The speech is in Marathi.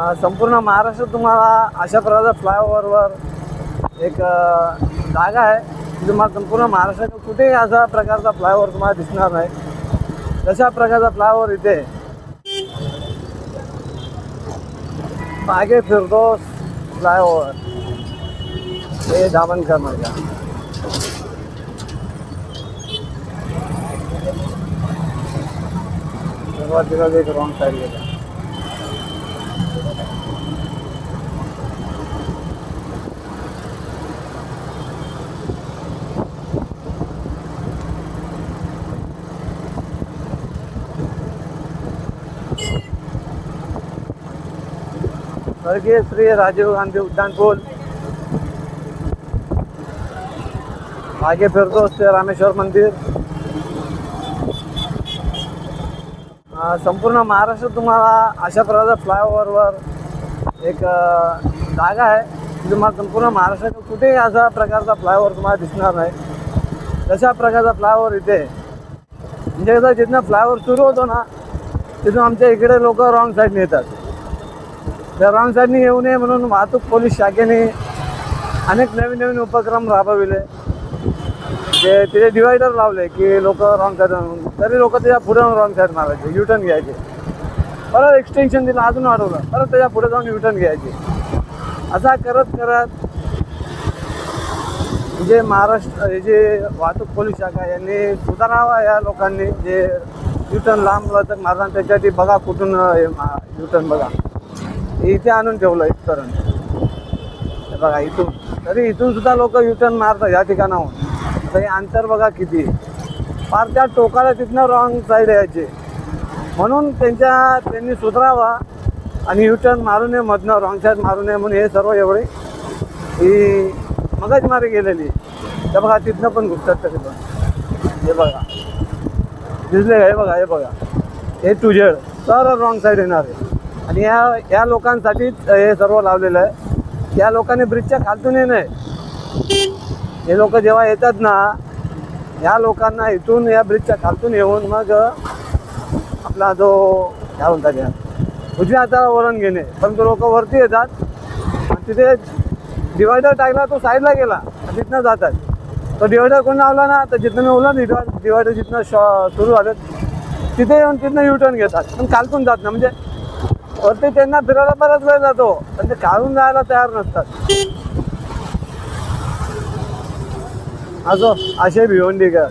संपूर्ण महाराष्ट्रात तुम्हाला अशा प्रकारचा फ्लायओव्हरवर एक जागा आहे. की तुम्हाला संपूर्ण महाराष्ट्रात कुठेही अशा प्रकारचा फ्लायओव्हर तुम्हाला दिसणार नाही. तशा प्रकारचा फ्लायओव्हर इथे मागे फिरदोस फ्लायओव्हर हे दामनकर मार्गा सुरुवातीला एक रॉंग साईड गेला. स्वर्गीय श्री राजीव गांधी उद्यान पूल. मागे फिरतो ते रामेश्वर मंदिर. संपूर्ण महाराष्ट्रात तुम्हाला अशा प्रकारचा फ्लायओव्हरवर एक जागा आहे. तुम्हाला संपूर्ण महाराष्ट्रात कुठेही अशा प्रकारचा फ्लायओव्हर तुम्हाला दिसणार नाही. तशा प्रकारचा फ्लायओव्हर इथे म्हणजे कसं जिथनं फ्लायओव्हर सुरू होतो ना तिथून आमच्या इकडे लोक रॉंग साईडने येतात. त्या रॉंग येऊ नये म्हणून वाहतूक पोलीस शाखेने अनेक नवीन नवीन उपक्रम राबविले. ते तिथे डिवायडर लावले की लोक रॉंग साईड तरी लोक त्याच्या पुढे रॉंग साईड मारायचे युटर्न घ्यायचे. परत एक्सटेन्शन दिलं अजून वाढवलं. परत त्याच्या पुढे जाऊन युटर्न घ्यायचे. असा करत करत जे महाराष्ट्र हे जे वाहतूक पोलीस शाखा यांनी सुधारावा या लोकांनी जे युटर्न लांब लचक मारणार त्याच्यासाठी बघा कुठून युटर्न बघा. इथे आणून ठेवलं इथपर्यंत हे बघा इथून. तरी इथून सुद्धा लोक युटर्न मारतात या ठिकाणाहून. तरी हे अंतर बघा किती. फार त्या टोकाला तिथनं रॉंग साईड यायचे. म्हणून त्यांच्या त्यांनी सुधारावा आणि युटर्न मारू नये मधनं रॉंग साईड मारू नये म्हणून हे सर्व एवढे ही मगजमारी गेलेली. ते बघा तिथनं पण घुसतात तरी पण. हे बघा. दिसले हे बघा हे बघा. हे टू झेड तर रॉंग साईड येणार आहे. आणि या या लोकांसाठीच हे सर्व लावलेलं आहे. या लोकांनी ब्रिजच्या खालतून येणं आहे. हे लोक जेव्हा येतात ना या लोकांना इथून या ब्रिजच्या खालतून येऊन मग आपला जो काय म्हणतात या उजव्या हाताला वरण घेणे. परंतु लोक वरती येतात. तिथे डिवायडर टाकला तो साईडला गेला तिथनं जातात. तो डिवायडर कोण लावला ना तर जिथनं मी ओला डिवायडर जिथनं शॉ सुरू झालं तिथे येऊन तिथनं यू टर्न घेतात. पण खालतून जात ना म्हणजे वरती त्यांना फिरायला बराच वेळ जातो. पण ते काढून जायला तयार नसतात. असो असे भिवंडी का